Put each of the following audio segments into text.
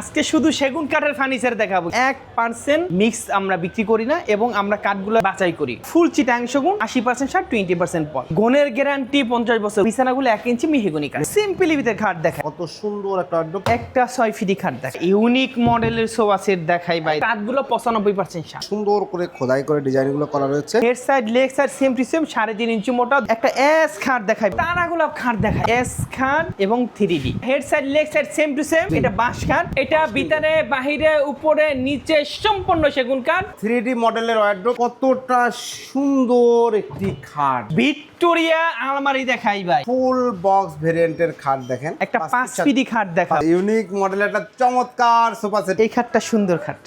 আজকে শুধু সেগুন কাঠের ফার্নিচার দেখাবো। এক পার্সেন্ট মিক্স আমরা বিক্রি করি না এবং আমরা কাঠগুলো বাছাই করি। ফুল চিটাং সেগুন আশি পার্সেন্ট সার টোয়েন্টি পার্সেন্ট পল। গনের গ্যারান্টি পঞ্চাশ বছর। বিছানাগুলো এক ইঞ্চি মিহিগুনি কাঠ। সিম্পলি ভিতরে খাট দেখায় কত সুন্দর একটা একটা ছয় ফিটি খাট দেখায় ইউনিক মডেলের সোফা সেট দেখাই ভাই। কাঠগুলো পঁচানব্বই পার্সেন্ট সার সুন্দর করে খোদাই করে ডিজাইনগুলো করা রয়েছে। Head side leg side same to same সাড়ে তিন ইঞ্চি মোটা। একটা এস খাট দেখায় তারাগুলো খাট দেখায় এস খাট এবং three D head side leg side same to same এটা বাঁশ খাট এটা ভিতরে বাহিরে উপরে নিচে সম্পূর্ণ সেগুন কাঠ। থ্রি ডি মডেলের ওয়ার্ড্রোব কতটা সুন্দর একটি খাট। ভিক্টোরিয়া আলমারি দেখাই ভাই। ফুল বক্স ভেরিয়েন্টের খাট দেখেন। একটা পাঁচ ফিটি খাট দেখা ইউনিক মডেলের একটা চমৎকার সোফা সেট। এই খাটটা সুন্দর খাট।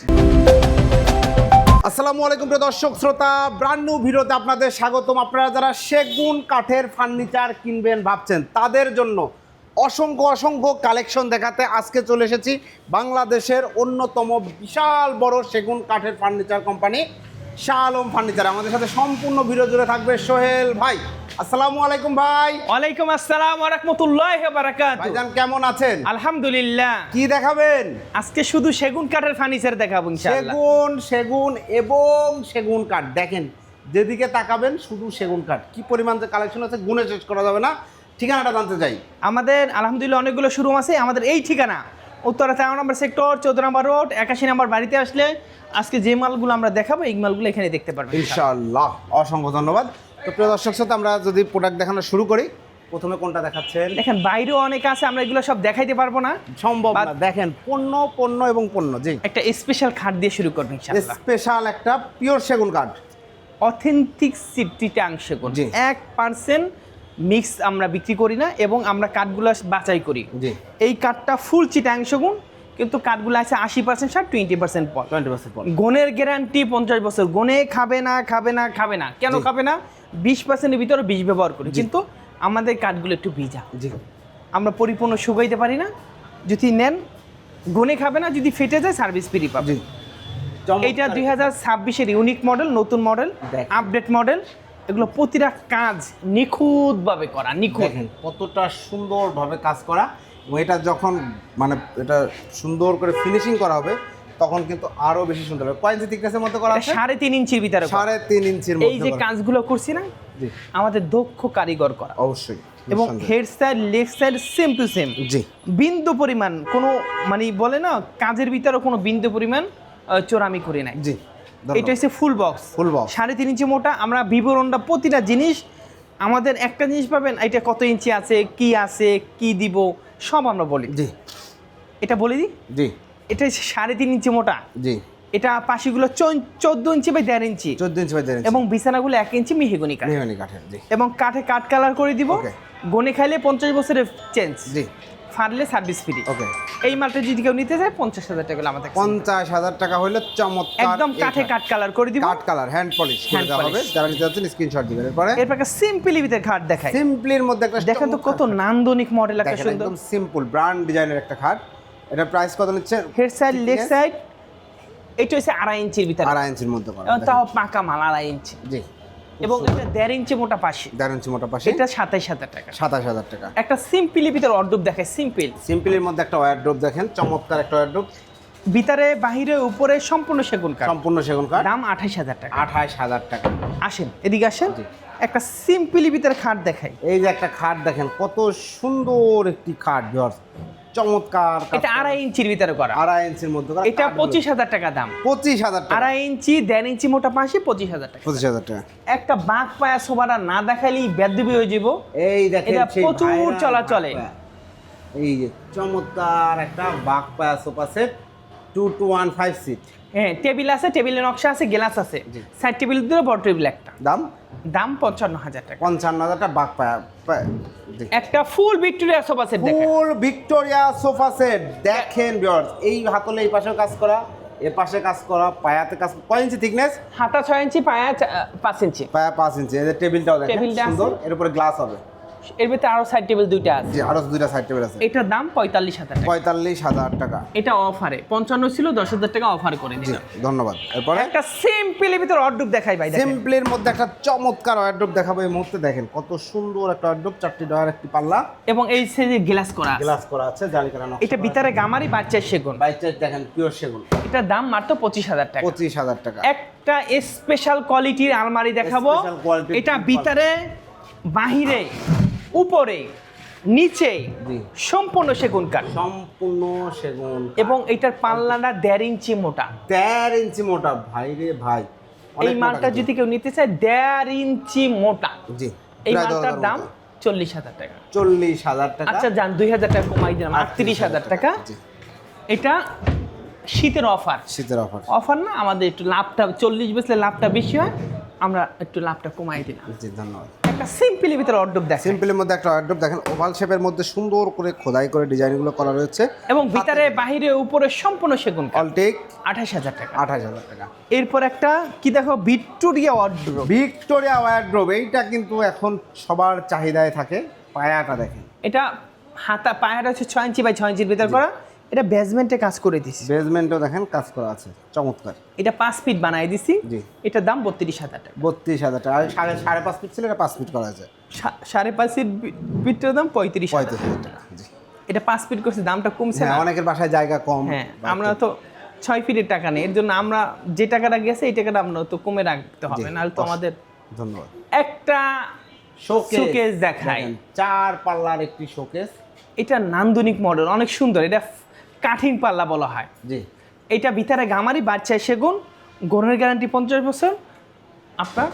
আসসালামু আলাইকুম প্রিয় দর্শক শ্রোতা ব্রান্ড নিউ ভিডিওতে আপনাদের স্বাগতম। আপনারা যারা সেগুন কাঠের ফার্নিচার কিনবেন ভাবছেন তাদের জন্য অসংখ্য অসংখ্য কালেকশন দেখাতে আজকে চলে এসেছি বাংলাদেশের অন্যতম বিশাল বড় সেগুন কাঠের furniture company Shah Alam furniture. আমাদের সাথে সম্পূর্ণ ভিডিও জুড়ে থাকবে সোহেল ভাই। আসসালামু আলাইকুম ভাই। ওয়ালাইকুম আসসালাম ওয়া রাহমাতুল্লাহি ওয়া বারাকাতুহু। ভাইজান কেমন আছেন? আলহামদুলিল্লাহ। কি দেখাবেন? আজকে শুধু সেগুন কাঠের ফার্নিচার দেখাবো ইনশাআল্লাহ। সেগুন সেগুন এবং সেগুন কাঠ। দেখেন যেদিকে তাকাবেন শুধু সেগুন কাঠ। কি পরিমাণ যে কালেকশন আছে গুণে শেষ করা যাবে না। ঠিকানাটা জানতে চাই। আমাদের আলহামদুলিল্লাহ অনেকগুলো শোরুম আছে আমাদের এই ঠিকানা। উত্তরা তেরো নম্বর সেক্টর চৌদ্দ নম্বর রোড একাশি নম্বর বাড়িতে আসলে আজকে যে মালগুলো আমরা দেখাবো এই মালগুলো এখানে দেখতে পারবেন ইনশাআল্লাহ। অসংখ্য ধন্যবাদ। তো প্রিয় দর্শক সাথে আমরা যদি প্রোডাক্ট দেখানো শুরু করি প্রথমে কোনটা দেখাচ্ছেন? দেখেন বাইরেও অনেক আছে আমরা এগুলো সব দেখাইতে পারব না। সম্ভব না। দেখেন পণ্য পণ্য এবং পণ্য জি। একটা স্পেশাল খাট দিয়ে শুরু করব ইনশাআল্লাহ। স্পেশাল একটা পিওর সেগুন কাঠ অথেন্টিক সিফটিটা অংশ জি। এক পার্সেন্ট মিক্স আমরা বিক্রি করি না এবং আমরা কাঠগুলো বাছাই করি। এই কাঠটা ফুল চিটাংশ গুণ কিন্তু কাঠগুলো আছে আশি পার্সেন্ট সার টোয়েন্টি পার্সেন্ট টোয়েন্টি পার্সেন্ট গনের গ্যারান্টি পঞ্চাশ বছর। গনে খাবে না খাবে না খাবে না। কেন খাবে না? বিশ পার্সেন্টের ভিতরে বিষ ব্যবহার করি। কিন্তু আমাদের কাঠগুলো একটু ভিজা। জি। আমরা পরিপূর্ণ শুকাইতে পারি না। যদি নেন গনে খাবে না যদি ফেটে যায় সার্ভিস ফ্রি পাবে। জি। এইটা দুই হাজার ছাব্বিশের ইউনিক মডেল নতুন মডেল। আপডেট মডেল এগুলো প্রতিটা কাজ নিখুঁতভাবে করা নিখুঁত। কতটা সুন্দরভাবে কাজ করা এবং এটা যখন মানে এটা সুন্দর করে ফিনিশিং করা হবে তখন কিন্তু আরও বেশি সুন্দর হবে। কয় ইঞ্চি thickness মধ্যে করা আছে? সাড়ে তিন ইঞ্চির ভিতরে। সাড়ে তিন ইঞ্চির এই যে কাজগুলো করছি না আমাদের দক্ষ কারিগর করা। অবশ্যই এবং head side left side same to same জি। বিন্দু পরিমাণ কোনো মানে বলে না কাজের ভিতরে কোনো বিন্দু পরিমাণ চোরামি করি নাই। জি। এটা হচ্ছে ফুল বক্স ফুল বক্স সাড়ে তিন ইঞ্চি মোটা আমরা বিবরণটা প্রতিটা জিনিস আমাদের একটা জিনিস পাবেন এটা কত ইঞ্চি আছে কি আছে কি দিব সব আমরা বলি। জি। এটা বলে দিই? জি। এটা হচ্ছে সাড়ে তিন ইঞ্চি মোটা। জি। এটা পাশিগুলো চোদ্দ ইঞ্চি বাই দেড় ইঞ্চি। চোদ্দ ইঞ্চি বাই দেড় ইঞ্চি। এবং বিছানাগুলো এক ইঞ্চি মিহিগুনি কাঠ মেহমানি কাঠের এবং কাঠে কাঠ কালার করে দিব. গনে খাইলে পঞ্চাশ বছরের চেঞ্জ জি। ফারলে সার্ভিস ফ্রি। ওকে। এই মালটা যদি কেউ নিতে চায় পঞ্চাশ হাজার টাকা আমাদের পঞ্চাশ হাজার টাকা হলে চমৎকার একদম কাঠে। কাঠ কালার করে দিব। কাঠ কালার হ্যান্ড পলিশ করে দেওয়া হবে। যারা নিতে যাচ্ছেন স্ক্রিনশট দিবেন। এরপরে? এরপর সিম্পলি ভিতরে ঘাট দেখায় সিম্পলির মধ্যে একটা দেখেন তো কত নান্দনিক মডেল একটা সুন্দর। একদম সিম্পল ব্র্যান্ড ডিজাইনের একটা খাট এটা প্রাইস কত নিচ্ছে? হেড সাইড লেগ সাইড এটা হচ্ছে আড়াই ইঞ্চির ভিতরে। আড়াই ইঞ্চির মধ্যে করা। তাও পাকা মাল আড়াই ইঞ্চি। জি। এবং এটা দেড় ইঞ্চি মোটা পাশে। দেড় ইঞ্চি মোটা পাশে। এটা সাতাইশ হাজার টাকা। সাতাশ হাজার টাকা। একটা সিম্পলি ভিতরে অর্ডব দেখায় সিম্পল। সিম্পলের মধ্যে একটা ওয়ারড্রোপ দেখেন চমৎকার একটা ওয়ারড্রোপ ভিতরে বাহিরে উপরে সম্পূর্ণ সেগুন কাঠ। সম্পূর্ণ সেগুন কাঠ। দাম আঠাইশ হাজার টাকা। আঠাশ হাজার টাকা। আসেন এদিকে আসেন। একটা সিম্পলি ভিতরে খাট দেখাই। এই যে একটা খাট দেখেন কত সুন্দর একটি খাট ভিউয়ার্স চমৎকার এটা আড়াই ইঞ্চির ভিতরে করা। আড়াই ইঞ্চির মধ্যে করা। এটা পঁচিশ হাজার টাকা দাম। পঁচিশ হাজার আড়াই ইঞ্চি দেড় ইঞ্চি মোটা পাশে পঁচিশ হাজার টাকা। পঁচিশ হাজার টাকা। একটা বাঘ পায়া সোবাটা না দেখাইলেই বেদবি হয়ে যাব। এই দেখেন এটা প্রচুর চলাচলে। এই যে চমৎকার একটা বাঘ পায়া sofa set two two one five seat. হ্যাঁ টেবিল আছে টেবিলের নকশা আছে গ্লাস আছে। সাইড টেবিল দিলে বড় টেবিল একটা। দাম? দাম পঞ্চান্ন হাজার টাকা। পঞ্চান্ন হাজার টাকা বাঘ একটা full Victoria sofa set full Victoria sofa set. দেখেন বিয়ার্স এই হাতলে এই পাশে কাজ করা এর পাশে কাজ করা পায়াতে কাজ কয় ইঞ্চি থিকনেস হাতা ছয় ইঞ্চি পায়া পাঁচ ইঞ্চি। পায়া পাঁচ ইঞ্চি। এদের টেবিলটাও দেখেন। সুন্দর। এর উপরে গ্লাস হবে। এর ভিতরে আরও সাইড টেবিল দুইটা আছে। জি আরও দুইটা সাইড টেবিল আছে। এটার দাম পঁয়তাল্লিশ হাজার টাকা। পঁয়তাল্লিশ হাজার টাকা। এটা অফারে পঞ্চান্ন ছিল দশ হাজার টাকা অফার করে দিলাম ধন্যবাদ। এরপরে? একটা সিম্পলের ভিতর অর্ডুপ দেখাই ভাই সিম্পলের মধ্যে একটা চমৎকার ওয়ার্ড্রপ দেখাবো এই মুহূর্তে দেখেন কত সুন্দর একটা ওয়ার্ড্রপ চারটি ডয়ার একটি পাল্লা। এবং এই সাইজে গ্লাস করা। গ্লাস করা আছে জালি করা নকশা এটা ভিতরে গামারি বাচ্চার সেগুন। বাইচার দেখেন পিওর সেগুন। এটার দাম মাত্র পঁচিশ হাজার টাকা। পঁচিশ হাজার টাকা। একটা স্পেশাল কোয়ালিটির আলমারি দেখাবো। এটা ভিতরে বাহিরে উপরে নিচে সম্পূর্ণ সেগুন কাঠ। সম্পূর্ণ সেগুন এবং এটার পাল্লাটা দেড় ইঞ্চি মোটা। দেড় ইঞ্চি মোটা ভাই রে ভাই। এই মালটা যদি কেউ নিতে চায় দেড় ইঞ্চি মোটা। জি এই মালটার দাম চল্লিশ হাজার টাকা। চল্লিশ হাজার টাকা। আচ্ছা যান দুই হাজার টাকা কমাই দিলাম। আটত্রিশ হাজার টাকা। এটা শীতের অফার। শীতের অফার। অফার না আমাদের একটু লাভটা চল্লিশ বেচলে লাভটা বেশি হয় আমরা একটু লাভটা কমাই দিলাম। জি ধন্যবাদ। একটা সিম্পলি ভিতরে অর্ডব দেখেন। সিম্পলের মধ্যে একটা ওয়ার্ড্রপ দেখেন। ওভাল শেপের মধ্যে সুন্দর করে খোদাই করে ডিজাইনগুলো করা রয়েছে। এবং ভিতরে বাহিরে উপরে সম্পূর্ণ সেগুন অলটেক আঠাশ হাজার টাকা। আঠাশ হাজার টাকা। এরপর একটা কি দেখো? ভিক্টোরিয়া ওয়ার্ড্রোব ভিক্টোরিয়া ওয়ার্ড্রোব এইটা কিন্তু এখন সবার চাহিদায় থাকে পায়াটা দেখেন। এটা হাতা পায়ের হচ্ছে ছয় ইঞ্চি বাই ছয় ইঞ্চির ভিতর করা। এটা বেসমেন্টে কাজ করে দিছি। বেসমেন্টও দেখেন কাজ করা আছে চমৎকার। এটা পাঁচ ফিট বানাই দিছি। জি। এটার দাম বত্রিশ হাজার টাকা। বত্রিশ হাজার টাকা। আর সাড়ে সাড়ে পাঁচ ফিট ছিল এটা পাঁচ ফিট করা আছে। সাড়ে পাঁচ ফিট ফিটের দাম পঁয়ত্রিশ পঁয়ত্রিশ হাজার টাকা জি। এটা পাঁচ ফিট করছে দামটা কমছে হ্যাঁ না। অনেকের বাসায় জায়গা কম। হ্যাঁ আমরা তো ছয় ফিটের টাকা নেই এর জন্য আমরা যে টাকাটা গেছে এই টাকাটা আমরা তো কমে রাখতে হবে নাহলে তো আমাদের ধন্যবাদ। একটা শোকেস দেখাই চার পাল্লার একটি শোকেস এটা নান্দনিক মডেল অনেক সুন্দর। এটা কাঠিং পাল্লা বলা হয়। জি। এটা ভিতরে গামারি বাচ্চায় সেগুন গরুর গ্যারান্টি পঞ্চাশ বছর আপনার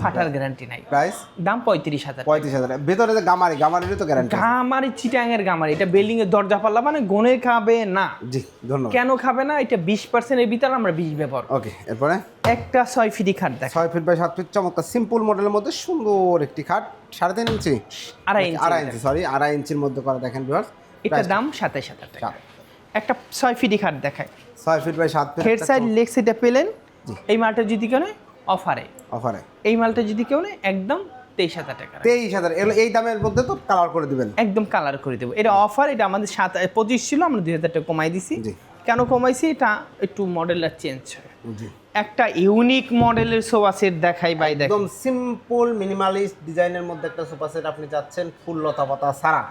ফাটার গ্যারান্টি নাই। প্রাইস দাম পঁয়ত্রিশ হাজার পঁয়ত্রিশ হাজার। ভেতরে যে গামারি গামারিরও তো গ্যারান্টি গামারি চিটাঙের গামারি এটা বিল্ডিং এর দরজা পাল্লা মানে গনে খাবে না। জি ধন্যবাদ। কেন খাবে না? এটা বিশ পার্সেন্টের ভিতরে আমরা বিশ ব্যবহার ওকে এরপরে? একটা ছয় ফিটি খাট দেখ ছয় ফিট বাই সাত ফিট চমৎকার। সিম্পল মডেলের মধ্যে সুন্দর একটি খাট। সাড়ে তিন ইঞ্চি? আড়াই ইঞ্চি আড়াই ইঞ্চি সরি আড়াই ইঞ্চির মধ্যে করা দেখেন ভিউয়ার্স এটার দাম সাতাশ হাজার টাকা। একটা ছয় ফিটি খাট দেখায় ছয় ফিট বাই সাত ফিট হেড সাইড লেগ সাইডটা পেলেন। এই মালটা যদি কেউ নেয় অফারে অফারে এই মালটা যদি কেউ নেয় একদম তেইশ হাজার টাকা। তেইশ হাজার। এই দামের মধ্যে তো কালার করে দিবেন। একদম কালার করে দেবো। এটা অফার এটা আমাদের সাত পঁচিশ ছিল আমরা দুই হাজার টাকা কমাই দিছি। জি। কেন কমাইছি? এটা একটু মডেলটা চেঞ্জ হয়। জি। একটা ইউনিক মডেলের সোফা সেট দেখাই বাই দেখ একদম সিম্পল মিনিমালিস্ট ডিজাইনের মধ্যে একটা সোফা সেট আপনি চাচ্ছেন ফুল লতা পাতা ছাড়া।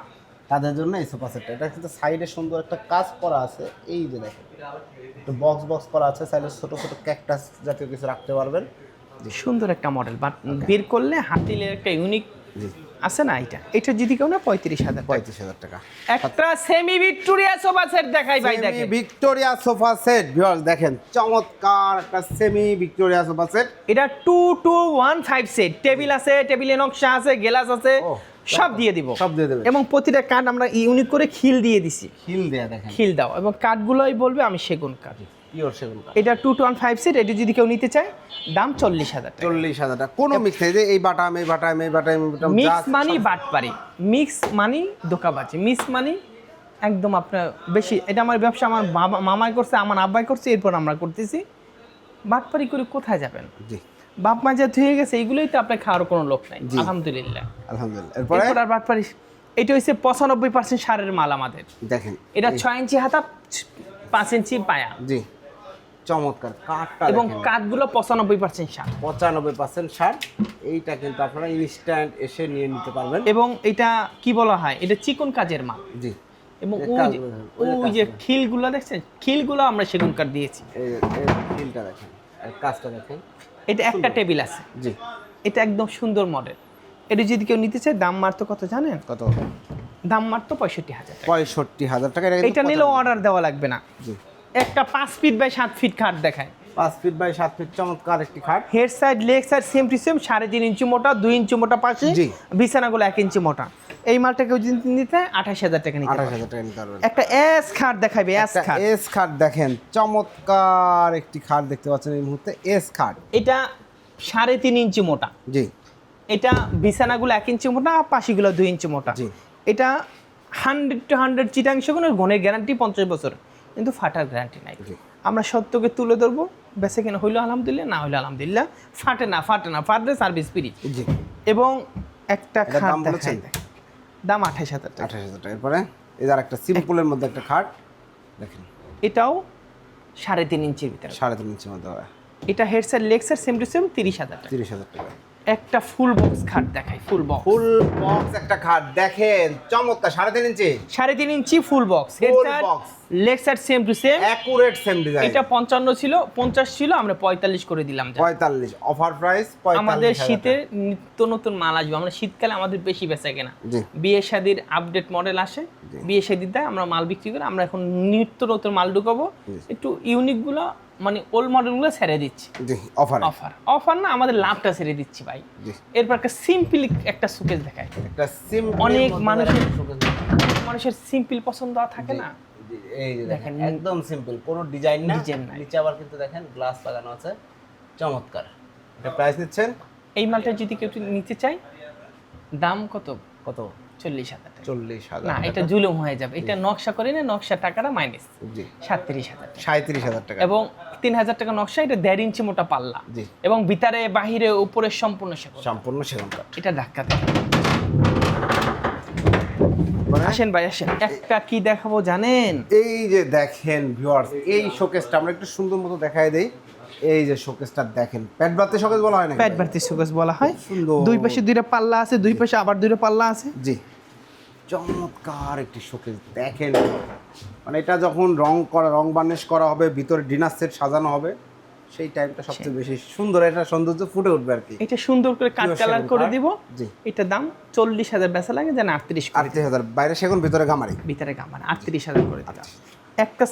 তাদের জন্য এই সোফা সেটটা এটা কিন্তু সাইডে সুন্দর একটা কাজ করা আছে। এই যে দেখেন একটু বক্স বক্স করা আছে। সাইডে ছোট ছোট ক্যাকটাস জাতীয় কিছু রাখতে পারবেন। সুন্দর একটা মডেল বাট বের করলে হাতিলের একটা ইউনিক আছে না এটা? এটা যদি কেউ না পঁয়ত্রিশ হাজার পঁয়ত্রিশ হাজার টাকা। একটা সেমি ভিক্টোরিয়া সোফা সেট দেখাই ভাই দেখেন। ভিক্টোরিয়া সোফা সেট ভিউয়ার্স দেখেন চমৎকার একটা সেমি ভিক্টোরিয়া সোফা সেট এটা two two one five set table আছে টেবিলে নকশা আছে গ্লাস আছে। সব দিয়ে দিব। সব দিয়ে দেবেন। এবং প্রতিটা কাঠ আমরা ইউনিক করে খিল দিয়ে দিছি। হিল দেয়া দেখেন। খিল দাও। এবং কাঠগুলোই বলবে আমি সেগুন কাঠ পিওর সেগুন কাঠ। এটা two two one five set এটা যদি কেউ নিতে চায় দাম চল্লিশ হাজার টাকা। চল্লিশ হাজার টাকা। কোনো মিক্স যে এই বাটাম এই বাটাম এই বাটাম এই বাটাম যা মিক্স মানি সব- বাটপারি মিক্স মানি দোকাবাজি মিক্স মানি একদম আপনার বেশি এটা আমার ব্যবসা আমার মামাই করছে আমার আব্বাই করছে এরপর আমরা করতেছি। বাটপারি করে কোথায় যাবেন? জি। বাপ মা যা ধুয়ে গেছে এগুলোই তো আপনার খাওয়ার কোনো লোক নাই। আলহামদুলিল্লাহ। আলহামদুলিল্লাহ। এরপরে? আর বাটপারি এটা হচ্ছে পঁচানব্বই পার্সেন্ট সারের মাল আমাদের। দেখেন এটা ছয় ইঞ্চি হাতা পাঁচ ইঞ্চি পায়া। জি। চমৎকার কাঠটা এবং কাঠগুলো পঁচানব্বই পার্সেন্ট সার। পঁচানব্বই পার্সেন্ট সার এইটা কিন্তু আপনারা ইনস্ট্যান্ট এসে নিয়ে নিতে পারবেন। এবং এটা কি বলা হয়? এটা চিকন কাজের মাল। জি। এবং ওই যে খিলগুলো দেখছেন? খিলগুলো আমরা সেগুন কাঠ দিয়েছি। এই এই দেখেন আর কাজটা দেখেন। এটা একটা টেবিল আছে। জি। এটা একদম সুন্দর মডেল। এটা যদি কেউ নিতে চায় দাম মারতো কত জানেন? কত? দাম মারতো পঁয়ষট্টি হাজার টাকা। পঁয়ষট্টি হাজার টাকা এটা নিলেও অর্ডার দেওয়া লাগবে না। জি। একটা পাঁচ ফিট বাই সাত ফিট খাট দেখায়। পাঁচ ফিট বাই সাত ফিট চমৎকার একটি খাট। Head side leg side same to same সাড়ে তিন ইঞ্চি মোটা দুই ইঞ্চি মোটা পাশে। বিছানাগুলো এক ইঞ্চি মোটা। এই মালটা কেউ যদি নিতে আঠাশ হাজার টাকা নিতে আঠাশ হাজার টাকা নিতে পারবেন। একটা এস খাট দেখাবে এস খাট এস খাট দেখেন চমৎকার একটি খাট দেখতে পাচ্ছেন এই মুহূর্তে এস খাট এটা সাড়ে তিন ইঞ্চি মোটা। জি। এটা বিছানাগুলো এক ইঞ্চি মোটা আর পাশিগুলো দুই ইঞ্চি মোটা। জি। এটা হান্ড্রেড টু হান্ড্রেড চিটাংশ কোনো গনের গ্যারান্টি পঞ্চাশ বছর কিন্তু ফাটার গ্যারান্টি নাই। আমরা সত্যকে তুলে ধরবো বেসে কেন হইল আলহামদুলিল্লাহ না হইল আলহামদুলিল্লাহ ফাটে না ফাটে না ফাটলে সার্ভিস ফ্রি জি। এবং একটা খাট? দেখাই দাম আঠাশ হাজার টাকা। আঠাশ হাজার টাকা। এরপরে এই যার একটা সিম্পলের মধ্যে একটা খাট দেখেন। এটাও সাড়ে তিন ইঞ্চির ভিতরে। সাড়ে তিন ইঞ্চির মধ্যে হয় এটা হেডসেট লেগসের সেম টু সেম তিরিশ হাজার টাকা। তিরিশ হাজার টাকা। একটা ফুল বক্স খাট দেখাই ফুল বক্স ফুল বক্স একটা খাট দেখেন চমৎকার সাড়ে তিন ইঞ্চি? সাড়ে তিন inch full box headset box। Leg set same to same accurate same design এটা পঞ্চান্ন ছিল পঞ্চাশ ছিল আমরা পঁয়তাল্লিশ করে দিলাম যা। পঁয়তাল্লিশ অফার প্রাইস আমাদের শীতের নিত্য নতুন মাল আসবে। আমরা শীতকালে আমাদের বেশি বেচা কেনা। বিয়ে শাদির আপডেট মডেল আসে। বিয়ে শাদির দেয় আমরা মাল বিক্রি করি। আমরা এখন নিত্য নতুন মাল ঢুকাবো। একটু ইউনিকগুলো মানে ওল্ড মডেলগুলো ছেড়ে দিচ্ছি। অফার অফার অফার না আমাদের লাভটা ছেড়ে দিচ্ছি ভাই। এরপর একটা সিম্পল একটা সুকেজ দেখায় একটা সিম অনেক মানুষের মানুষের সিম্পল পছন্দ থাকে না। এই যে দেখেন। একদম সিম্পল কোনো ডিজাইন না। Design নাই। নিচে আবার কিন্তু দেখেন গ্লাস লাগানো আছে। চমৎকার। এটা প্রাইস নিচ্ছেন? এই মালটা যদি কেউ নিতে চাই দাম কত? কত? চল্লিশ হাজার। চল্লিশ হাজার না এটা জুলুম হয়ে যাবে। এটা নকশা করে না নকশা টাকাটা মাইনাস জি। সাতত্রিশ হাজার সাঁত্রিশ হাজার টাকা। এবং তিন হাজার টাকা নকশা এটা দেড় ইঞ্চি মোটা পাল্লা। জি। এবং ভিতরে বাহিরে উপরে সম্পূর্ণ সেগুন। সম্পূর্ণ সেগুন কাঠ। এটা ধাক্কাতে আসেন ভাই আসেন। একটা কি দেখাবো জানেন? এই যে দেখেন ভিউয়ার্স এই শোকেসটা আমরা একটু সুন্দর মতো দেখাই দেই। এই যে শোকেসটা দেখেন। প্যাট বাতে শোকেস বলা হয় না প্যাট বাড়তি সুগস বলা হয়। দুই পাশে দুইটা পাল্লা আছে দুই পাশে আবার দুইটা পাল্লা আছে। জি। চমৎকার একটি শোকেস। দেখেন মানে এটা যখন রং করা রং বার্নিশ করা হবে ভিতরে ডিনার সেট সাজানো হবে সেই টাইমটা সবচেয়ে বেশি সুন্দর এটা সৌন্দর্য ফুটে উঠবে আর কি। এটা সুন্দর করে কাট কালার করে। দিব। জি। এটা দাম চল্লিশ হাজার বেচা লাগে যেন আটত্রিশ আটত্রিশ হাজার। বাইরে সেগুন ভিতরে গামারি। ভিতরে গামান আটত্রিশ হাজার করে দিলাম। একটা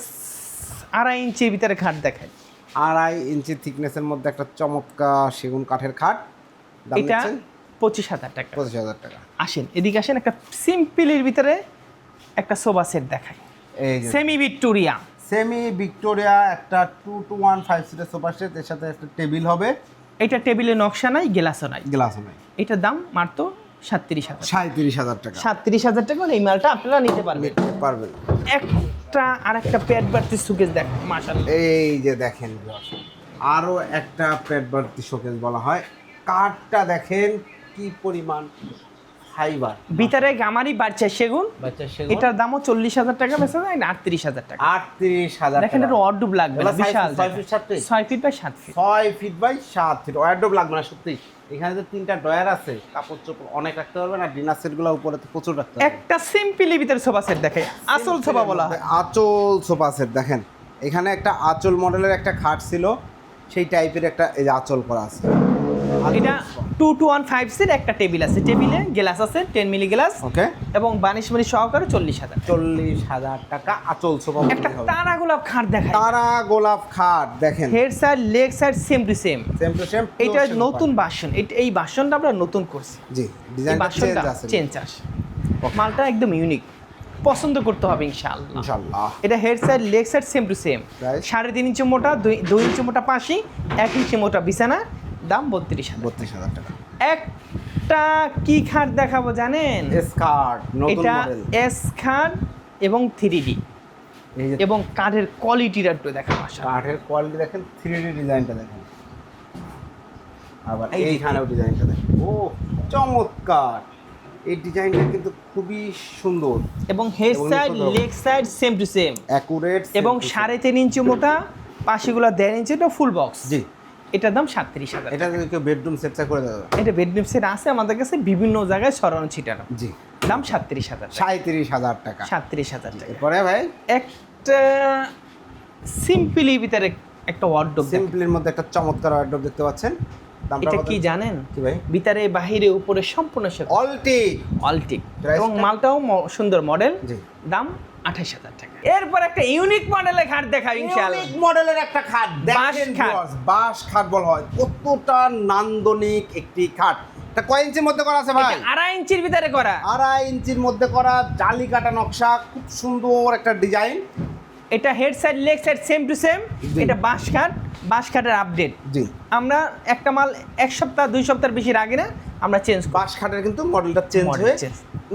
আড়াই ইঞ্চি ভিতরে খাট দেখায় আড়াই ইঞ্চি থিকনেসের মধ্যে একটা চমৎকার সেগুন কাঠের খাট। দাম এটা পঁচিশ হাজার টাকা। পঁচিশ হাজার টাকা। আসেন এদিকে আসেন একটা সিম্পলের ভিতরে একটা সোফা সেট যে সেমি ভিক্টোরিয়া সেমি ভিক্টোরিয়া একটা টু টু ওয়ান ফাইভ সিটের সোফা সেট এর সাথে একটা টেবিল হবে। এটা টেবিলে নকশা নাই গ্লাসও নাই। গ্লাস হবে এটার দাম মাত্র সাতত্রিশ হাজার সাঁত্রিশ হাজার টাকা। সাতত্রিশ হাজার টাকা হলে এই মালটা আপনারা নিতে পারবেন। পারবেন। একটা আর একটা পেট বাড়তি সুকেস দেখ মাসাল এই যে দেখেন আরও একটা পেট বাড়তি শোকেস বলা হয়। কাঠটা দেখেন কি পরিমাণ ফাইবার? ভিতরে গামারি বাড়ছে সেগুন। এটার দামও চল্লিশ হাজার টাকা বেচা যায় না আটত্রিশ হাজার টাকা। আটত্রিশ হাজার দেখেন এটা অর্ডুব লাগবে না বিশাল ছয় ফিট, বাই সাত ফিট। ছয় ফিট বাই সাত ফিট। ওয়ার্ডরোব লাগবে না সত্যি। এখানে যে তিনটা ডয়ার আছে কাপড় চোপড় অনেক রাখতে পারবেন আর ডিনার সেটগুলো উপরে তো প্রচুর রাখতে পারবেন একটা সিম্পলি ভিতরে সোফা সেট দেখে আসল সোফা বলা হয়। আঁচল সোফা সেট দেখেন। এখানে একটা আঁচল মডেলের একটা খাট ছিল সেই টাইপের একটা এই আঁচল করা আছে। এটা two two one five seat একটা টেবিল আছে। টেবিলে গ্লাস আছে টেন মিলি গ্লাস ওকে এবং বানিশ মিলি সহকারে চল্লিশ হাজার। চল্লিশ হাজার টাকা আঁচল সোফা একটা তারা গোলাপ খাট দেখায় তারা গোলাপ খাট দেখেন। Head side leg side same to same same to same এটা নতুন বাসন। এই বাসনটা আমরা নতুন করছি। জি ডিজাইনটা চেঞ্জ আছে। চেঞ্জ মালটা একদম ইউনিক পছন্দ করতে হবে ইনশাআল্লাহ। ইনশাআল্লাহ। এটা head side leg side same to same সাড়ে তিন ইঞ্চি মোটা দুই দুই ইঞ্চি মোটা পাশি এক ইঞ্চি মোটা বিছানা দাম বত্রিশ হাজার বত্রিশ হাজার টাকা। একটা কি খাট দেখাবো জানেন? স্কার্ট নতুন এটা এস খাট এবং থ্রি ডি এবং কাঠের কোয়ালিটিটা একটু দেখা আসা কাঠের কোয়ালিটি দেখেন থ্রি ডি ডিজাইনটা দেখেন। আবার এই এইখানেও ডিজাইনটা দেখেন। ও চমৎকার! এই ডিজাইনটা কিন্তু খুবই সুন্দর। এবং head side leg side same to same accurate এবং সাড়ে তিন ইঞ্চি মোটা পাশেগুলো দেড় ইঞ্চি এটা ফুল বক্স জি। এটার দাম সাতত্রিশ হাজার এটা বেডরুম সেটটা করে দেবে এটা বেডরুম সেট আছে আমাদের কাছে বিভিন্ন জায়গায় সরানো ছিটানো। জি। দাম সাতত্রিশ হাজার সাঁত্রিশ হাজার টাকা। সাতত্রিশ হাজার টাকা। এরপরে ভাই? একটা সিম্পলি ভিতরে একটা ওয়ার্ডরোব সিম্পলির মধ্যে একটা চমৎকার ওয়ার্ডরোব দেখতে পাচ্ছেন। এটা কি জানেন? ভিতরে বাহিরে উপরে সম্পূর্ণ সে অলটি অলটিক এবং মালটাও সুন্দর মডেল দাম আঠাশ হাজার টাকা। এরপর একটা ইউনিক মডেলের খাট দেখাও ইনশাআল্লাহ। ইউনিক মডেলের একটা খাট। দেখেন বাঁশ খাট বলা হয়। কতটা নান্দনিক একটি খাট। এটা কয় ইঞ্চির মধ্যে করা আছে ভাই? আড়াই ইঞ্চির ভিতরে করা। আড়াই ইঞ্চির মধ্যে করা জালি কাটা নকশা খুব সুন্দর একটা ডিজাইন এটা head side leg side same to same. এটা বাঁশ খাট বাঁশ খাটের আপডেট জি। আমরা একটা মাল এক সপ্তাহ দুই সপ্তাহের বেশি আগে না আমরা চেঞ্জ বাঁশ খাটের কিন্তু মডেলটা চেঞ্জ Model হয়ে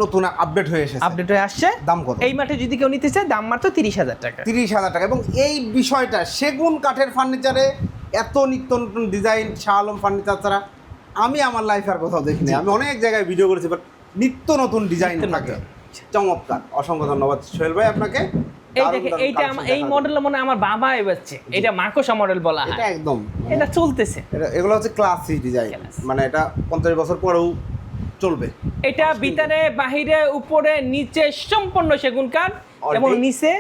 নতুন আপডেট হয়ে এসেছে। আপডেট হয়ে আসছে। দাম কত? এই মাঠে যদি কেউ নিতে চায় দাম মাত্র তিরিশ হাজার টাকা। তিরিশ হাজার টাকা। এবং এই বিষয়টা সেগুন কাঠের ফার্নিচারে এত নিত্য নতুন ডিজাইন শাহ আলম ফার্নিচার ছাড়া আমি আমার লাইফ আর কোথাও দেখিনি। আমি অনেক জায়গায় ভিডিও করেছি বাট নিত্য নতুন ডিজাইন থাকে। চমৎকার। অসংখ্য ধন্যবাদ সোহেল ভাই আপনাকে। এই দেখে এইটা এই মডেল মনে আমার বাবা এবারছে এটা মাকোসা মডেল বলা হয়। এটা একদম। এটা চলতেছে। এটা এগুলো হচ্ছে ক্লাসি ডিজাইন মানে এটা পঞ্চাশ বছর পরেও চলবে। এটা ভিতরে বাহিরে উপরে নিচে সম্পূর্ণ সেগুন কাঠ এবং নিচে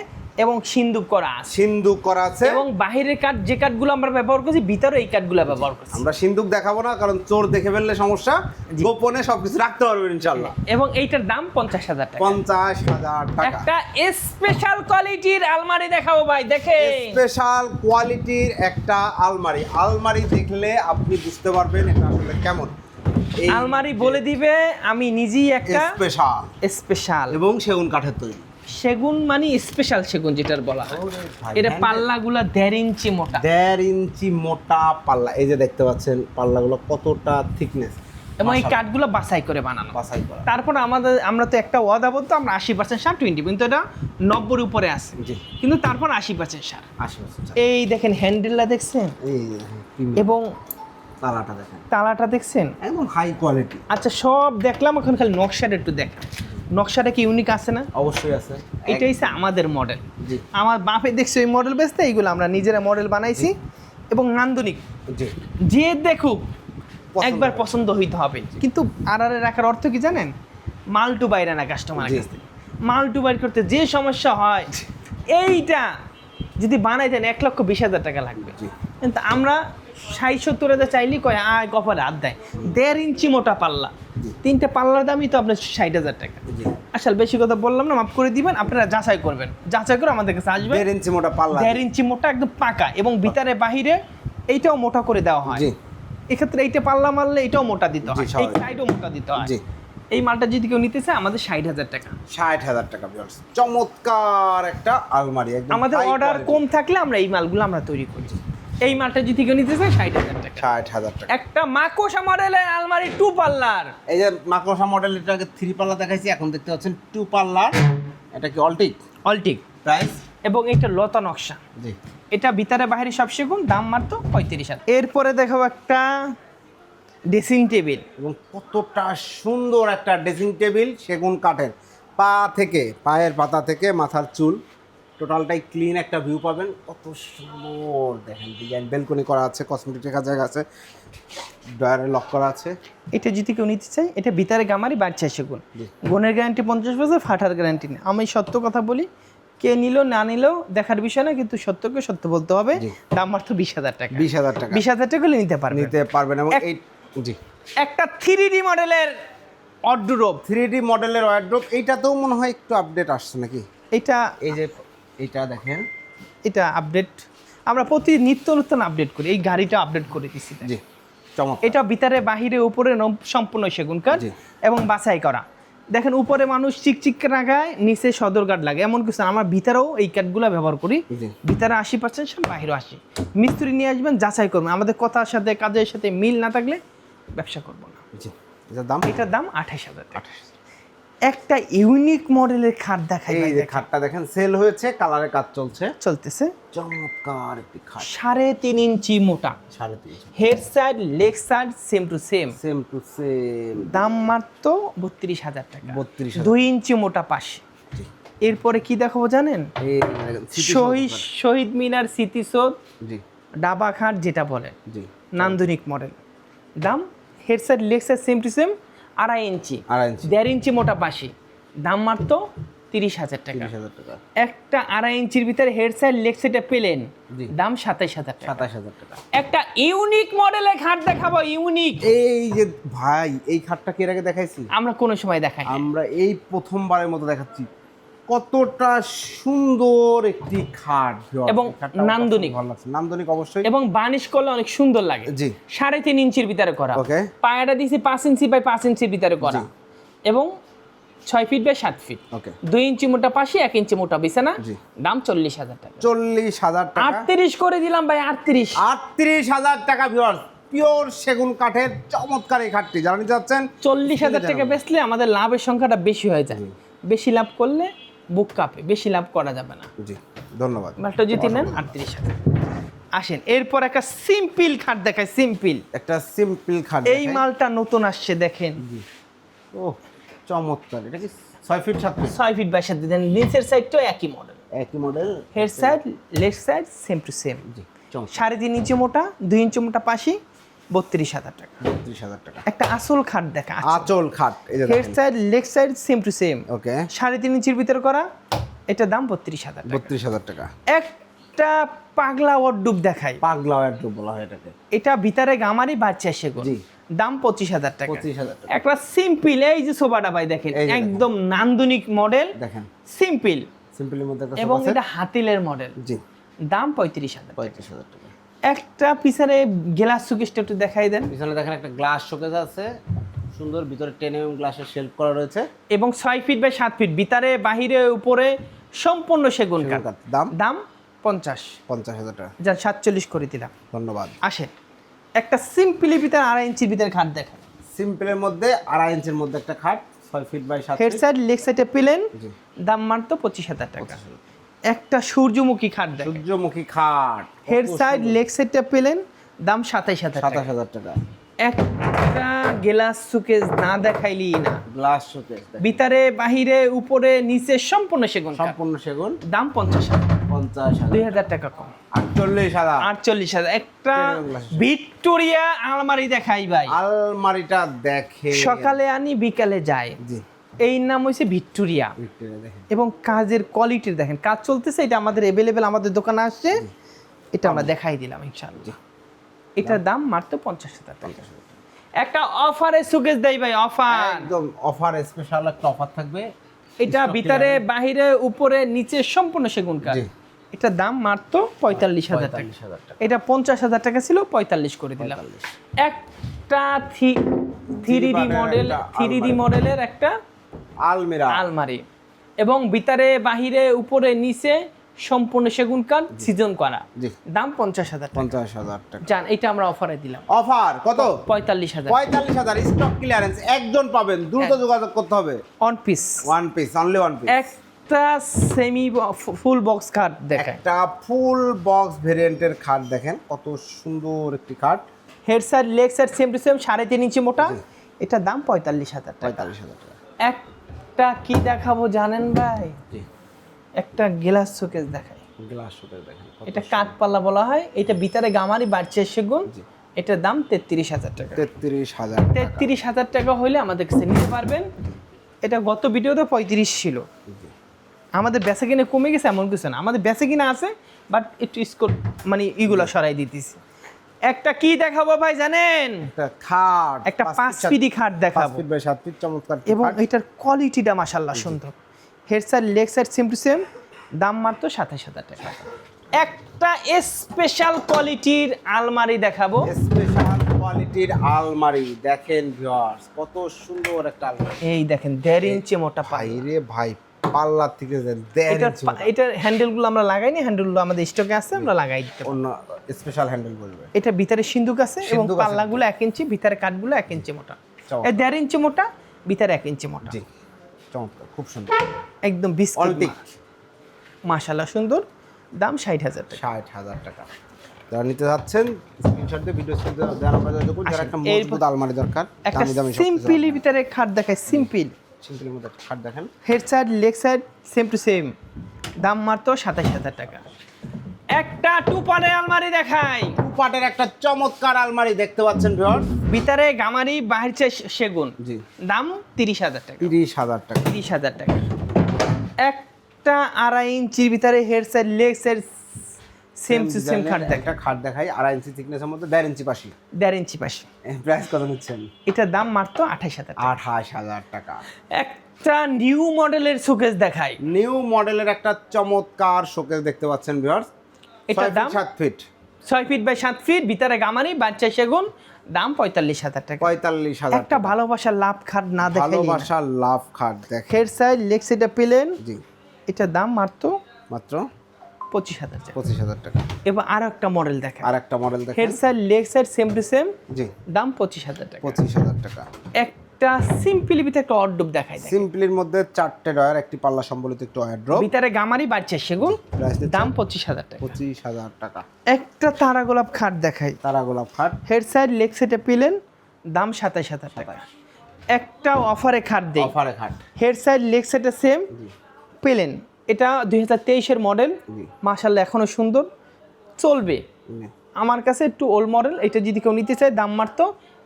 এবং সিন্দুক করা আছে। সিন্দুক করা আছে। এবং বাহিরের কাঠ যে কাঠগুলো আমরা ব্যবহার করছি ভিতরে এই কাঠগুলো ব্যবহার করছি। আমরা সিন্দুক দেখাবো না কারণ চোর দেখে ফেললে সমস্যা। গোপনে সবকিছু রাখতে পারবেন ইনশাল্লাহ এবং এইটার দাম পঞ্চাশ হাজার টাকা। পঞ্চাশ হাজার টাকা। একটা স্পেশাল কোয়ালিটির আলমারি দেখাবো ভাই দেখে স্পেশাল কোয়ালিটির একটা আলমারি। আলমারি দেখলে আপনি বুঝতে পারবেন এটা আসলে কেমন। এই আলমারি বলে দিবে আমি নিজেই একটা স্পেশাল স্পেশাল এবং সেগুন কাঠের তৈরি। সেগুন মানে স্পেশাল সেগুন যেটার বলা হয়। এটা পাল্লাগুলা দেড় ইঞ্চি মোটা। দেড় ইঞ্চি মোটা পাল্লা। এই যে দেখতে পাচ্ছেন পাল্লাগুলো কতটা থিকনেস এবং এই কাঠগুলো বাছাই করে বানানো। বাছাই করা। তারপর আমাদের আমরা তো একটা ওয়াদাবদ্ধ আমরা আশি পার্সেন্ট সার টোয়েন্টি কিন্তু এটা নব্বই উপরে আছে। কিন্তু তারপর আশি পার্সেন্ট সার। আশি এই দেখেন হ্যান্ডেলটা দেখছেন? দেখেন, এবং তালাটা দেখেন। তালাটা দেখছেন? একদম হাই কোয়ালিটি আচ্ছা সব দেখলাম এখন খালি নকশাটা একটু দেখ নকশাটা কি ইউনিক আছে না? অবশ্যই আছে। এটা হচ্ছে আমাদের মডেল আমার বাপে দেখছি ওই মডেল বেচতে এইগুলো আমরা নিজেরা মডেল বানাইছি এবং নান্দনিক। জি। যে দেখুক একবার পছন্দ হইতে হবে। কিন্তু আড়ারে রাখার অর্থ কি জানেন? মাল টু বাইরে না কাস্টমার। কাছ মাল টু বাইর করতে যে সমস্যা হয় এইটা যদি বানাই দেন এক লক্ষ বিশ হাজার টাকা লাগবে। কিন্তু আমরা ষাট সত্তর হাজার চাইলেই কয় আয় কপালে হাত দেয়। দেড় ইঞ্চি মোটা পাল্লা। তিনটে পাল্লার দামই তো আপনার ষাট হাজার টাকা। আসলে বেশি কথা বললাম না মাফ করে দিবেন আপনারা যাচাই করবেন। যাচাই করে আমাদের কাছে আসবেন। দেড় ইঞ্চি মোটা পাল্লা। দেড় ইঞ্চি মোটা একদম পাকা এবং ভিতরে বাহিরে এইটাও মোটা করে দেওয়া হয়। এক্ষেত্রে এইটা পাল্লা মারলে এটাও মোটা দিতে হয়। এই সাইডও মোটা দিতে হয়। এই মালটা যদি কেউ নিতে চায় আমাদের ষাট হাজার টাকা। ষাট হাজার টাকা চমৎকার একটা আলমারি আমাদের অর্ডার কম থাকলে আমরা এই মালগুলো আমরা তৈরি করি। এই মালটা যদি কেউ নিতে চায় ষাট হাজার টাকা। ষাট হাজার টাকা। একটা মাকোসা মডেলের আলমারি টু পাল্লার। এই যে মাকোসা মডেল এটাকে থ্রি পাল্লা দেখাইছি এখন দেখতে পাচ্ছেন টু পাল্লার। এটা কি অলটিক অলটিক প্রাইস এবং এটা লতা নকশা। জি। এটা ভিতরে বাইরে সব সেগুন দাম মাত্র পঁয়ত্রিশ হাজার। এরপরে দেখাবো একটা ড্রেসিং টেবিল এবং কতটা সুন্দর একটা ড্রেসিং টেবিল সেগুন কাঠের। পা থেকে পায়ের পাতা থেকে মাথার চুল। টোটালটাই ক্লিন একটা ভিউ পাবেন। কত সুন্দর। দেখেন ডিজাইন বেলকনি করা আছে কসমেটিক জায়গা আছে ডয়ারে লক করা আছে। এটা যদি কেউ নিতে চায় এটা ভিতরে গামারি বাড়ছে সেগুন। গুণ গুণের গ্যারান্টি পঞ্চাশ বছর ফাটার গ্যারান্টি নেই। আমি সত্য কথা বলি কে নিল না নিলেও দেখার বিষয় না কিন্তু সত্যকে সত্য বলতে হবে। দাম মাত্র বিশ হাজার টাকা। বিশ হাজার টাকা। বিশ হাজার টাকা হলে নিতে পারবে নিতে পারবেন এবং এই জি। একটা থ্রি ডি মডেলের অড্রোপ থ্রি ডি মডেলের ওয়ার্ড্রোপ এইটাতেও মনে হয় একটু আপডেট আসছে নাকি? এটা এই যে এইটা দেখেন। এটা আপডেট আমরা প্রতি নিত্য নতুন আপডেট করি এই গাড়িটা আপডেট করে দিচ্ছি জি চমৎকার। এটা ভিতরে বাহিরে উপরে সম্পূর্ণ সেগুন কাঠ এবং বাছাই করা। দেখেন উপরে মানুষ চিকচিক লাগায় নিচে সদর কাঠ লাগে। এমন কিছু না, আমরা ভিতরেও এই কাঠগুলো ব্যবহার করি। ভিতরে আশি পার্সেন্ট সব বাহিরে আসি মিস্ত্রি নিয়ে আসবেন যাচাই করবেন। আমাদের কথার সাথে কাজের সাথে মিল না থাকলে ব্যবসা করব না। এটার দাম? এটার দাম আঠাশ হাজার টাকা। একটা ইউনিক মডেলের খাট দেখাই এই যে। খাটটা দেখেন সেল হয়েছে কালারের কাজ চলছে। চলতেছে। চমৎকার একটি খাট। সাড়ে তিন ইঞ্চি মোটা। সাড়ে তিনশো head side leg side same to same same to same দাম মাত্র বত্রিশ হাজার টাকা। বত্রিশ দুই ইঞ্চি মোটা পাশে। এরপরে কি দেখাবো জানেন? শহীদ শহীদ মিনার স্মৃতিসৌধ জি। ডাবা খাট যেটা বলে। জি। নান্দনিক মডেল দাম head side leg side same to same আড়াই ইঞ্চি। আড়াই ইঞ্চি। দেড় ইঞ্চি মোটা পাশি দাম মাত্র তিরিশ হাজার টাকা। টাকা। একটা আড়াই ইঞ্চির ভিতরে হেড সাইড লেগ সাইডে পেলেন দাম সাতাইশ হাজার টাকা। সাতাশ হাজার টাকা। একটা ইউনিক মডেলের খাট দেখাবো ইউনিক এই যে ভাই এই খাটটা কি এর আগে দেখাইছি? আমরা কোনো সময় দেখাই আমরা এই প্রথমবারের মতো দেখাচ্ছি। কতটা সুন্দর একটি খাট। এবং নান্দনিক। ভালো লাগছে। নান্দনিক অবশ্যই। এবং বানিশ করলে অনেক সুন্দর লাগে। জি। সাড়ে তিন ইঞ্চির ভিতরে করা। ওকে। পায়াটা দিয়েছি পাঁচ ইঞ্চি বাই পাঁচ ইঞ্চির ভিতরে করা। এবং ছয় ফিট বাই সাত ফিট। ওকে। দুই ইঞ্চি মোটা পাশে এক ইঞ্চি মোটা বিছানা। দাম চল্লিশ হাজার টাকা। চল্লিশ হাজার টাকা। আটত্রিশ করে দিলাম ভাই আটত্রিশ। আটত্রিশ হাজার টাকা ভিউয়ার্স পিওর সেগুন কাঠের চমৎকার এই খাটটি। নিতে চাচ্ছেন চল্লিশ হাজার টাকা বেচলে আমাদের লাভের সংখ্যাটা বেশি হয়ে যায়। বেশি লাভ করলে বুক কাপে বেশি লাভ করা যাবে না। জি ধন্যবাদ। মালটা যদি নেন আটত্রিশ হাজার। আসেন এরপর একটা সিম্পল খাট দেখায় সিম্পল। একটা সিম্পল খাট এই মালটা নতুন আসছে দেখেন। ও চমৎকার এটা কি ছয় ফিট সাত ফিট? ছয় ফিট বাই সাথে দেন নিচের সাইডটাও একই মডেল একই model head side left side same to same জি সাড়ে তিন ইঞ্চি মোটা দুই ইঞ্চি মোটা পাশি বত্রিশ হাজার টাকা। বত্রিশ হাজার টাকা। একটা আসল খাট দেখা আঁচল খাট head side left side same to same okay সাড়ে তিন ইঞ্চির ভিতরে করা এটার দাম বত্রিশ হাজার বত্রিশ হাজার টাকা। একটা পাগলা ওয়ার্ডুব দেখাই। পাগলা একটু বলা হয় এটাকে। এটা ভিতরে গামারি বাচ্চা সেগুন। জি। দাম পঁচিশ হাজার টাকা। পঁচিশ হাজার টাকা। একটা সিম্পল এই যে সোফাটা ভাই দেখেন। একদম নান্দনিক মডেল দেখেন। সিম্পল সিম্পলের মধ্যে এবং এটা হাতিলের মডেল জি। দাম পঁয়ত্রিশ হাজার পঁয়ত্রিশ হাজার টাকা। একটা পিছনে গ্লাস সুকেশটা একটু দেখাই দেন। পিছনে দেখেন একটা গ্লাস শোকেস আছে। সুন্দর ভিতরে টেন এম গ্লাসের শেল্ফ করা রয়েছে। এবং ছয় ফিট বাই সাত ফিট ভিতরে বাহিরে উপরে সম্পূর্ণ সেগুন কাঠ। দাম? দাম পঞ্চাশ। পঞ্চাশ হাজার টাকা। যা সাতচল্লিশ করে দিলাম। ধন্যবাদ। আসেন একটা সিম্পলি ভিতরে আড়াই ইঞ্চির ভিতরে খাট দেখেন। সিম্পলের মধ্যে আড়াই ইঞ্চের মধ্যে একটা খাট ছয় ফিট বাই সাত হেড ফিট সাইড লেগ সাইডে পেলেন। দাম মাত্র পঁচিশ হাজার টাকা। একটা সূর্যমুখী খাট দেখেন। সূর্যমুখী খাট। হেড সাইড লেগ সাইডটা পেলেন দাম সাতাইশ হাজার টাকা। সাতাশ হাজার টাকা। একটা গ্লাস সুকেস না দেখাইলি না। গ্লাস শোকেজ ভিতরে বাহিরে উপরে নিচে সম্পূর্ণ সেগুন সম্পূর্ণ সেগুন। দাম পঞ্চাশ হাজার। পঞ্চাশ দুই হাজার হাজার টাকা কম। আটচল্লিশ হাজার। আটচল্লিশ হাজার। একটা ভিক্টোরিয়া আলমারি দেখাই ভাই। আলমারিটা দেখে সকালে আনি বিকালে যায়। জি। এই নাম হয়েছে ভিক্টোরিয়া। এবং কাজের কোয়ালিটি দেখেন কাজ চলতেছে এটা আমাদের অ্যাভেলেবেল আমাদের দোকানে আসছে এটা আমরা দেখাই দিলাম ইনশাআল্লাহ। এটার দাম? মাত্র পঞ্চাশ হাজার টাকা। একটা অফারে সুকেশ দেয় ভাই অফার একদম অফার স্পেশাল একটা অফার থাকবে। এটা ভিতরে বাহিরে উপরে নিচে সম্পূর্ণ সেগুন কাঠ। জি। এটার দাম মাত্র পঁয়তাল্লিশ হাজার টাকা। এটা পঞ্চাশ হাজার টাকা ছিল পঁয়তাল্লিশ করে দিলাম। একটা three D model three D মডেলের একটা আলমিরা। আলমারি। এবং ভিতরে বাহিরে উপরে নিচে সম্পূর্ণ সেগুন কাঠ সিজন করা। দাম পঞ্চাশ হাজার পঞ্চাশ হাজার টাকা। যান এটা আমরা অফারে দিলাম। অফার কত? পঁয়তাল্লিশ হাজার। পঁয়তাল্লিশ হাজার স্টক ক্লিয়ারেন্স একজন পাবেন দ্রুত। যোগাযোগ করতে হবে। One piece one piece only one piece একটা সেমি ফুল বক্স খাট দেখেন। একটা ফুল বক্স ভেরিয়েন্টের খাট দেখেন কত সুন্দর একটি খাট head side leg side same to same সাড়ে তিন ইঞ্চি মোটা। এটার দাম পঁয়তাল্লিশ হাজার টাকা। পঁয়তাল্লিশ হাজার টাকা। একটা কি দেখাবো জানেন ভাই? একটা গ্লাস শোকেস দেখাই। গ্লাস শোকেস কত এটা কাঠপাল্লা বলা হয়। এটা ভিতরে গামারি বাড়ছে সেগুন এটার দাম তেত্রিশ হাজার টাকা। তেত্রিশ হাজার টাকা। তেত্রিশ হাজার টাকা হলে আমাদের কাছে নিতে পারবেন। এটা গত ভিডিওতে পঁয়ত্রিশ ছিল। আমাদের বেচা কিনে কমে গেছে এমন কিছু না। আমাদের বেচা কিনা আছে বাট একটু স্কোর মানে ইগুলো সরাই দিতেছি। একটা কি দেখাবো ভাই জানেন? একটা খাট একটা পাঁচ ফিটি খাট দেখাবো। ফিট বাই সাত ফিট চমৎকার এবং এটার কোয়ালিটিটা মাসাল্লাহ সুন্দর। Head side leg side same to same দাম মাত্র সাতাশ হাজার টাকা। একটা স্পেশাল কোয়ালিটির আলমারি দেখাবো। স্পেশাল কোয়ালিটির আলমারি দেখেন ভিউয়ার্স কত সুন্দর একটা আলমারি। এই দেখেন দেড় ইঞ্চি মোটা পাই রে ভাই পাল্লার থেকে এটার এটার হ্যান্ডেলগুলো আমরা লাগাইনি হ্যান্ডেলগুলো আমাদের স্টকে আছে আমরা লাগাই দিতে অন্য স্পেশাল হ্যান্ডেল বলবে। এটা ভিতরে সিন্ধুক আছে এবং। পাল্লাগুলো এক ইঞ্চি ভিতরে কাঠগুলো এক ইঞ্চি মোটা। এই দেড় ইঞ্চি মোটা ভিতরে এক ইঞ্চি মোটা। জি চমৎকার খুব সুন্দর। একদম বিস্কিট মাশাল্লাহ সুন্দর। দাম ষাট হাজার টাকা। ষাট হাজার টাকা। যারা নিতে যাচ্ছেন স্ক্রিনশট দিয়ে ভিডিও স্ক্রিন দেওয়ার যোগাযোগ করুন যারা একটা মজবুত আলমারি দরকার একটা সিম্পলি ভিতরে খাট দেখায় সিম্পল সিম্পলের মধ্যে খাট দেখেন। Head side leg side same to same দাম মাত্র সাতাশ হাজার টাকা। একটা টু পানের আলমারি দেখাই। পাটের একটা চমৎকার আলমারি দেখতে পাচ্ছেন ভিউয়ার ভিতরে গামারি বাহিরছে সেগুন। জি। দাম তিরিশ হাজার টাকা। তিরিশ হাজার টাকা। তিরিশ হাজার টাকা। একটা আড়াই ইঞ্চির ভিতরে head side leg side same to same খাট দেখা একটা খাট দেখাই আড়াই ইঞ্চি থিকনেসের মধ্যে দেড় ইঞ্চি পাশি। দেড় ইঞ্চি পাশে। প্রাইস কত নিচ্ছেন? এটার দাম মাত্র আঠাশ হাজার আঠাশ হাজার টাকা। একটা নিউ মডেলের শোকেস দেখাই। নিউ মডেলের একটা চমৎকার শোকেস দেখতে পাচ্ছেন ভিউয়ার্স এটার দাম? সাত ফিট ছয় ফিট বাই সাত ফিট ভিতরে গামারি বাচ্চা সেগুন দাম পঁয়তাল্লিশ হাজার টাকা। পঁয়তাল্লিশ হাজার একটা ভালোবাসার লাভ খাট না দেখাই ভালোবাসার লাভ খাট দেখেন। হেড সাইড লেগ সাইডে পেলেন জি। এটার দাম মাত্র মাত্র পঁচিশ হাজার টাকা। পঁচিশ হাজার টাকা। এবার আরও একটা মডেল দেখা আর একটা মডেল দেখেন। Head side leg side same to same জি। দাম পঁচিশ হাজার টাকা। পঁচিশ হাজার টাকা। একটা সিম্পলি ভিতরে একটা অড্ডুপ দেখাই দেয় সিম্পলির মধ্যে চারটে ডয়ার একটি পাল্লা সম্বলিত একটু ওয়ারড্রপ ভিতরে গামারি বাড়ছে সেগুন দাম পঁচিশ হাজার টাকা। পঁচিশ হাজার টাকা। একটা তারা গোলাপ খাট দেখাই। তারা গোলাপ খাট। হেড সাইড লেগ সেটে পেলেন দাম সাতাশ হাজার টাকা। একটা অফারে খাট দেই। অফারে খাট। হেড সাইড লেগ সেটে সেম পেলেন। এটা দুই হাজার তেইশের মডেল। মাসাল্লাহ এখনও সুন্দর। চলবে। আমার কাছে একটু ওল্ড মডেল এটা যদি কেউ নিতে চায় দাম মারতো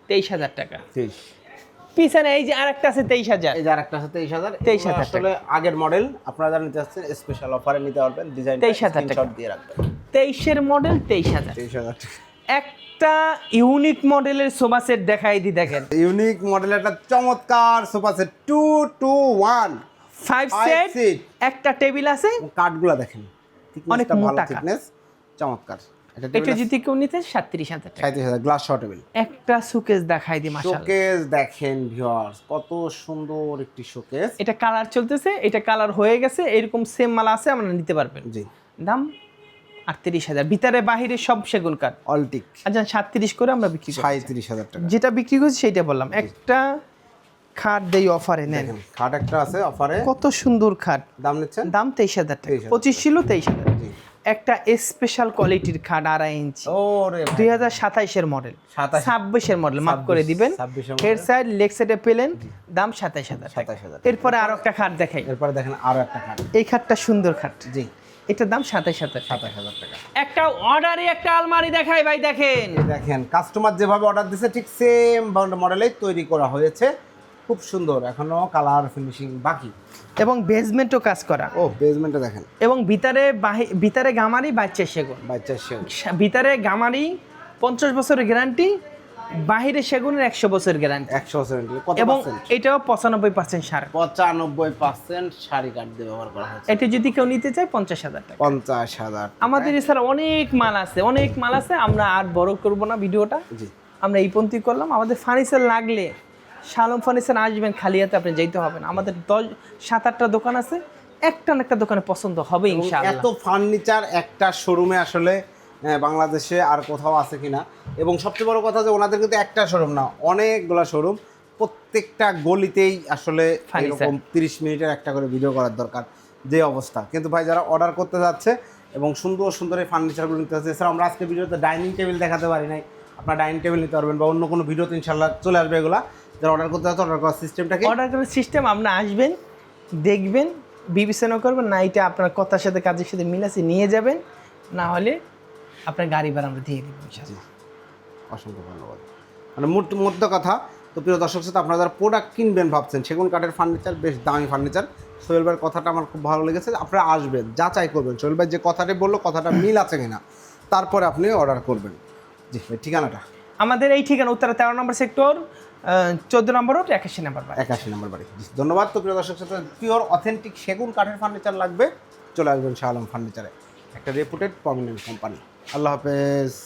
তেইশ হাজার টাকা। তেইশ। পিছনে এই যে আরেকটা আছে তেইশ হাজার। এই যে আরেকটা আছে তেইশ হাজার 23,000 আসলে আগের মডেল আপনারা যারা নিতে চাচ্ছেন স্পেশাল অফারে নিতে পারবেন ডিজাইন 23,000 টাকা। দিয়ে রাখবেন। তেইশের মডেল তেইশ হাজার। তেইশ হাজার একটা ইউনিক মডেলের সোফা সেট দেখাই দি দেখেন। ইউনিক মডেল একটা চমৎকার sofa set two two one five set একটা টেবিল আছে। কাঠগুলো দেখেন। অনেক মোটা কাঠ। চমৎকার। এটা যদি কেউ নিতে সাতত্রিশ হাজার সাঁত্রিশ হাজার গ্লাস শর্ট টেবিল একটা সুকেস দেখাই দি মাসাল শোকেস দেখেন ভিউয়ার্স কত সুন্দর একটি শোকেস এটা কালার চলতেছে এটা কালার হয়ে গেছে এরকম সেম মাল আছে আপনারা নিতে পারবেন। জি। দাম আটত্রিশ হাজার। ভিতরে বাহিরে সব সেগুন কাঠ অলটিক আচ্ছা সাতত্রিশ করে আমরা বিক্রি করি সাঁত্রিশ হাজার টাকা। যেটা বিক্রি করছি সেইটা বললাম। একটা খাট দেই অফারে নেন। খাট একটা আছে অফারে। কত সুন্দর খাট। দাম নিচ্ছেন? দাম তেইশ হাজার টাকা। পঁচিশ ছিল তেইশ হাজার একটা স্পেশাল কোয়ালিটির খাট আড়াই ইঞ্চি। দুই হাজার সাতাইশের মডেল ছাব্বিশের মডেল মাফ করে দিবেন। 26 হেড সাইড লেগ সাইডে পেলেন দাম সাতাইশ হাজার টাকা। 27,000 এরপরে আরও একটা খাট দেখাই। এরপরে দেখেন আরও একটা খাট। এই খাটটা সুন্দর খাট। জি। এটার দাম সাতাইশ হাজার সাতাশ হাজার টাকা। একটা অর্ডারে একটা আলমারি দেখাই ভাই দেখেন। দেখেন কাস্টমার যেভাবে অর্ডার দিছে ঠিক সেম মডেলেই তৈরি করা হয়েছে। খুব সুন্দর এখনও কালার ফিনিশিং বাকি। এবং বেসমেন্টও কাজ করা। ও বেসমেন্টে দেখেন। এবং ভিতরে ভিতরে গামারি বাচ্চা সেগুন। বাচ্চা সেগুন। ভিতরে গামারি পঞ্চাশ বছরের গ্যারান্টি বাহিরে সেগুনের একশো বছর গ্যারান্টি একশো কত এবং এটাও পঁচানব্বই পার্সেন্ট সার। পঁচানব্বই পার্সেন্ট শাড়ি কাঠ দিয়ে ব্যবহার করা হয়েছে। এটা যদি কেউ নিতে চায় পঞ্চাশ হাজার টাকা। পঞ্চাশ হাজার আমাদের এছাড়া অনেক মাল আছে অনেক মাল আছে আমরা আর বড় করব না ভিডিওটা। আমরা এই পন্থী করলাম। আমাদের ফার্নিচার লাগলে শালম ফার্নিচার আসবেন খালি হাতে আপনি যাইতে হবে না। আমাদের দশ সাত আটটা দোকান আছে একটা না একটা দোকানে পছন্দ হবে ইনশাআল্লাহ। এত ফার্নিচার একটা শোরুমে আসলে বাংলাদেশে আর কোথাও আছে কিনা? এবং সবচেয়ে বড় কথা যে ওনাদের কিন্তু একটা শোরুম না অনেকগুলো শোরুম প্রত্যেকটা গলিতেই আসলে এরকম তিরিশ মিনিটের একটা করে ভিডিও করার দরকার যে অবস্থা। কিন্তু ভাই যারা অর্ডার করতে যাচ্ছে এবং সুন্দর সুন্দর এই ফার্নিচারগুলো নিতে যাচ্ছে এছাড়া আমরা আজকে ভিডিওতে ডাইনিং টেবিল দেখাতে পারি নাই। আপনার ডাইনিং টেবিল নিতে পারবেন বা অন্য কোনো ভিডিওতে ইনশাল্লাহ চলে আসবে এগুলা। যারা অর্ডার করতে যাচ্ছে অর্ডার করার সিস্টেমটাকে অর্ডার করার সিস্টেম আপনারা আসবেন দেখবেন বিবেচনা করবেন না এটা আপনার কথার সাথে কাজের সাথে মিলাসে নিয়ে যাবেন না হলে আপনার গাড়ি ভাড়া আমরা দিয়ে দেবো। অসংখ্য ধন্যবাদ। মানে মোট মধ্য কথা তো প্রিয় দর্শক সাথে আপনারা যারা প্রোডাক্ট কিনবেন ভাবছেন সেগুন কাঠের ফার্নিচার বেশ দামি ফার্নিচার সোহেল ভাইয়ের কথাটা আমার খুব ভালো লেগেছে আপনারা আসবেন যাচাই করবেন সোহেল ভাই যে কথাটা বলল কথাটা মিল আছে কিনা তারপরে আপনি অর্ডার করবেন। জি ঠিকানাটা? আমাদের এই ঠিকানা উত্তরা তেরো নম্বর সেক্টর চোদ্দ নম্বর রোড, একাশি নম্বর বাড়ি। একাশি নম্বর বাড়ি। ধন্যবাদ তো প্রিয় দর্শক পিওর অথেন্টিক সেগুন কাঠের ফার্নিচার লাগবে। চলে আসবেন শাহ আলম ফার্নিচারে একটা রেপুটেড প্রমিনেন্ট কোম্পানি আল্লাহ হাফেজ।